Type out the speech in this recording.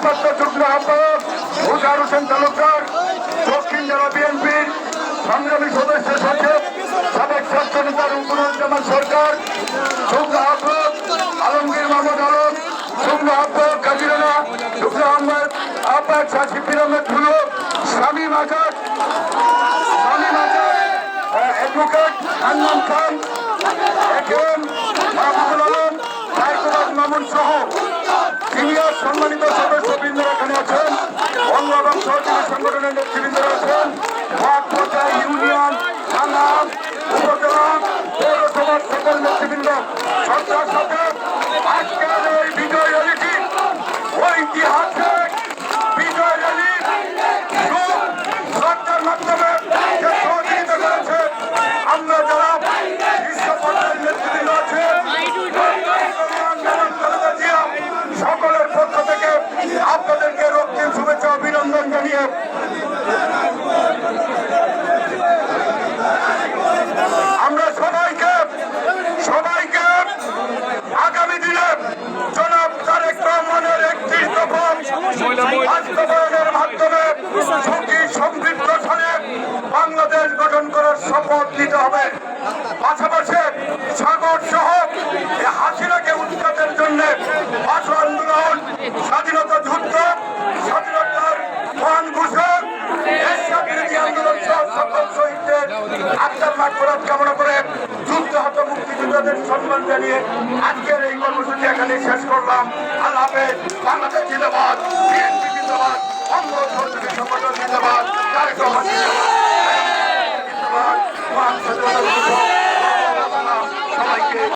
আহ্বায়ক মুজার হোসেন তালুকদার, দক্ষিণ জেলা বিএনপির সংগ্রামী সদস্য সচিব সাবেক ছাত্র নেতা রুকুনুজ্জামান সরকার, যুগ্ম আহ্বায়ক আলমগীর মাহমুদ আলম, যুগ্ম আহ্বায়ক কাজিরানা যুগ্ম আহ্বায়ক আহ্বায়ক শাসি পিরামেদ ধুলো শামীম আজাদ শামীম আজাদ অ্যাডভোকেট হান্নান খান একেএম মাহবুবুল আলম মামুন সহ সিনিয়র সম্মানিত সংগঠনের হবে। পাশাপাশি সাগর সহ হাসিনাকে উৎখাতের জন্য ভাষা আন্দোলন, স্বাধীনতা যুদ্ধ, স্বাধীনতার মহান ঘোষক বিরোধী আন্দোলন সহ সকল শহীদদের আত্মার মাঠ কামনা করে যুদ্ধহত মুক্তিযোদ্ধাদের জানিয়ে আজকের এই কর্মসূচি এখানে শেষ করলাম। আল্লাহ হাফেজ। বাংলাদেশ জিন্দাবাদ। বিএনপি জিন্দাবাদ। অঙ্গ সংগঠন জিন্দাবাদ তারেক রহমান জিন্দাবাদ জিন্দাবাদ মহান স্বাধীনতা দিবস। সবাইকে